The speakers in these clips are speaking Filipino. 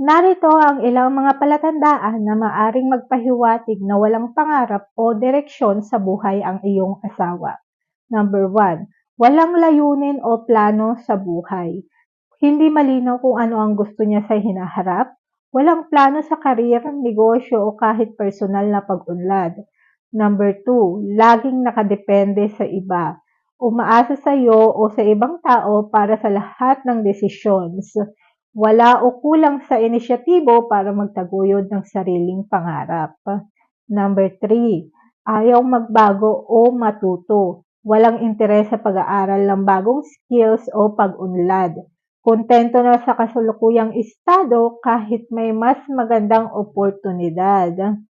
Narito ang ilang mga palatandaan na maaring magpahiwatig na walang pangarap o direksyon sa buhay ang iyong asawa. Number 1. Walang layunin o plano sa buhay. Hindi malinaw kung ano ang gusto niya sa hinaharap. Walang plano sa karir, negosyo o kahit personal na pag-unlad. Number 2. Laging nakadepende sa iba. Umaasa sa iyo o sa ibang tao para sa lahat ng decisions. Wala o kulang sa inisyatibo para magtaguyod ng sariling pangarap. Number 3. Ayaw magbago o matuto. Walang interes sa pag-aaral ng bagong skills o pag-unlad. Kontento na sa kasulukuyang estado kahit may mas magandang oportunidad.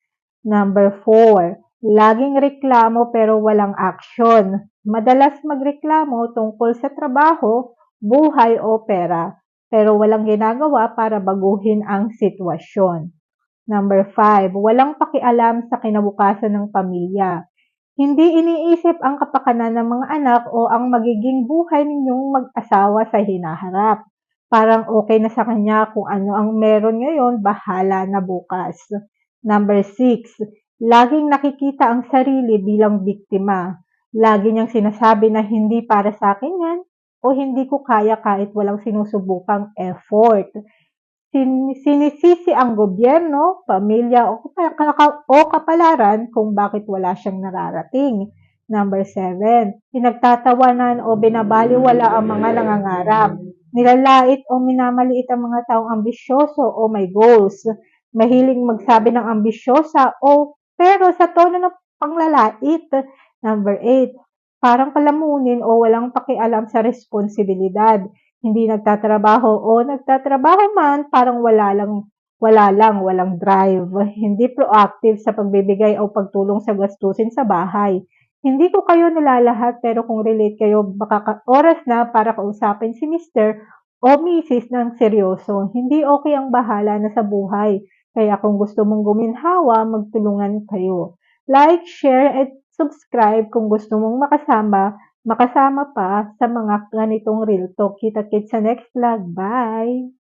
Number 4. Laging reklamo pero walang aksyon. Madalas magreklamo tungkol sa trabaho, buhay o pera pero walang ginagawa para baguhin ang sitwasyon. Number 5, walang pakialam sa kinabukasan ng pamilya. Hindi iniisip ang kapakanan ng mga anak o ang magiging buhay ninyong mag-asawa sa hinaharap. Parang okay na sa kanya kung ano ang meron ngayon, bahala na bukas. Number 6, laging nakikita ang sarili bilang biktima. Lagi niyang sinasabi na hindi para sa akin yan, o hindi ko kaya kahit walang sinusubukang effort. Sin sinisisi ang gobyerno, pamilya o, o kapalaran kung bakit wala siyang nararating. Number 7, pinagtatawanan o binabaliwala ang mga nangangarap. Nilalait o minamaliit ang mga taong ambisyoso o may goals. Mahiling magsabi ng ambisyosa o pero sa tono ng panglalait. Number 8, parang palamunin o walang pakialam sa responsibilidad. Hindi nagtatrabaho o nagtatrabaho man, parang wala lang, wala lang, walang drive. Hindi proactive sa pagbibigay o pagtulong sa gastusin sa bahay. Hindi ko kayo nilalahat pero kung relate kayo, baka oras na para kausapin si Mr. o Mrs. ng seryoso. Hindi okay ang bahala na sa buhay. Kaya kung gusto mong guminhawa, magtulungan kayo. Like, share, at subscribe kung gusto mong makasama, makasama pa sa mga ganitong real talk. Kita-kits sa next vlog. Bye!